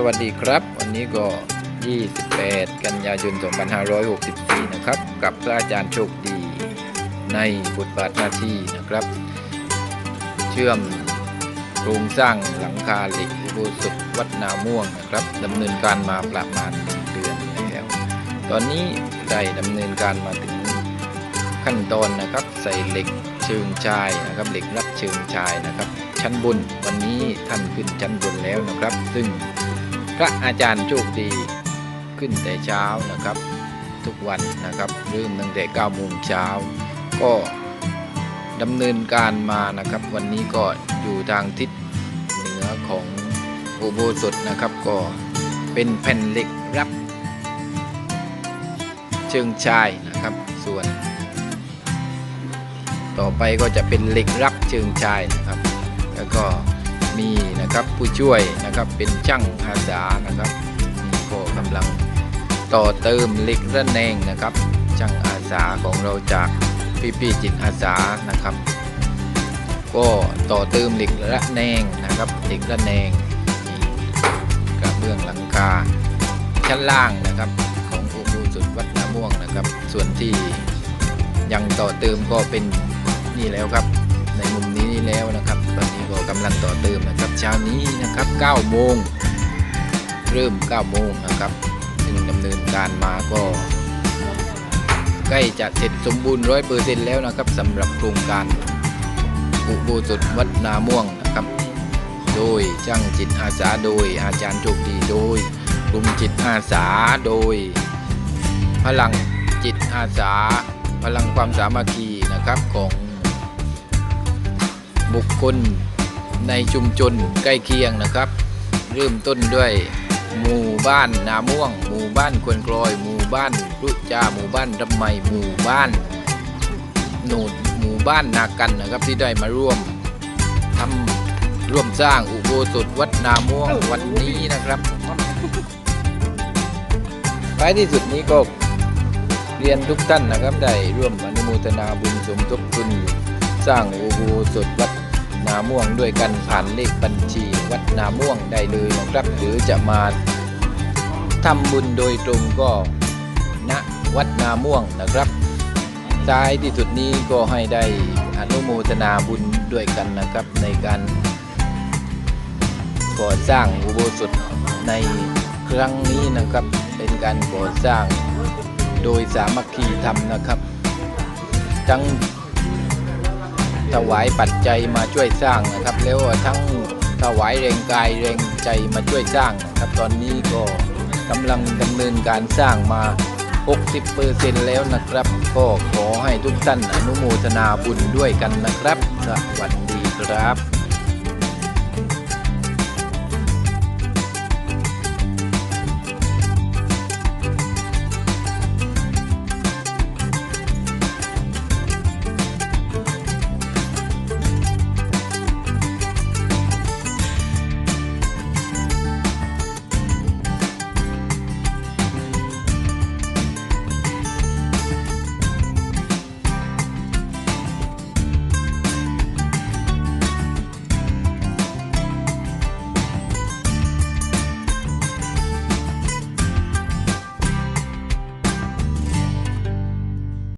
สวัสดีครับ วันนี้ก็ 28 กันยายน 2564 นะครับ กับพระอาจารย์โชคดีในบทบาทหน้าที่นะครับ เชื่อมโครงสร้างหลังคาเหล็กอุโบสถวัดนาม่วงนะครับดำเนินการมาประมาณหนึ่งเดือนแล้ว ตอนนี้ได้ดำเนินการมาถึงขั้นตอนนะครับ ใส่เหล็กเชิงชายนะครับเหล็กรัดเชิงชายนะครับ ชั้นบนวันนี้ท่านขึ้นชั้นบนแล้วนะครับ ซึ่ง พระอาจารย์โชคดีขึ้นแต่เช้านะครับ ทุกวันนะครับเริ่มตั้งแต่9โมงเช้าก็ดำเนินการมานะครับ วันนี้ก็อยู่ทางทิศเหนือของอุโบสถนะครับ ก็เป็นแผ่นเหล็กรับ เชิงชายนะครับ ส่วน ต่อไปก็จะเป็นเหล็กรับเชิงชายนะครับ แล้วก็ นะครับ ผู้ช่วยนะครับเป็นช่างอาสานะครับนี่ก็กำลังต่อเติมเหล็กระแนงนะครับ ช่างอาสาของเราจากพี่ๆจิตอาสานะครับ ก็ต่อเติมเหล็กระแนงนะครับเหล็กระแนงนี่กระเบื้องหลังคาชั้นล่างนะครับของอุโบสถวัดนาม่วงนะครับ ส่วนที่ยังต่อเติมก็เป็นนี่แล้วครับ ในมุมนี้แล้วนะ เช้านี้นะครับ9โมงเริ่ม9โมงนะครับ ซึ่งดำเนินการมาก็ ใกล้จะเสร็จสมบูรณ์ร้อยเปอร์เซ็นต์แล้วนะครับสำหรับโครงการอุโบสถวัดนาม่วงนะครับ โดยช่างจิตอาสาโดยอาจารย์โชคดีโดยกลุ่มจิตอาสาโดย พลังจิตอาสา พลังความสามัคคีนะครับของบุคคล ในชุมชนใกล้เคียงนะครับ เริ่มต้นด้วยหมู่บ้านนาม่วง หมู่บ้านควนกลอย หมู่บ้านรุจาหมู่บ้านรำไมหมู่บ้านโหนูดหมู่บ้านนากันนะครับที่ได้มาร่วมทำร่วมสร้างอุโบสถวัดนาม่วงวันนี้นะครับท้ายที่สุดนี้ก็เรียนทุกท่านนะครับได้ร่วมอนุโมทนาบุญสมทบทุนสร้างอุโบสถวัด นาม่วงด้วยกันผ่านเลขบัญชีวัดนาม่วงได้เลยนะครับ หรือจะมาทำบุญโดยตรงก็ณวัดนาม่วงนะครับท้ายที่สุดนี้ก็ให้ได้อนุโมทนาบุญด้วยกันนะครับ ในการก่อสร้างอุโบสถในครั้งนี้นะครับ เป็นการก่อสร้างโดยสามัคคีธรรมนะครับ ทั้ง ถวายปัจจัยมาช่วยสร้างนะครับ แล้วทั้งถวายแรงกายแรงใจมาช่วยสร้างนะครับตอนนี้ก็กำลังดำเนินการสร้างมา 60%แล้วนะครับ ก็ขอให้ทุกท่านอนุโมทนาบุญด้วยกันนะครับ สวัสดีครับ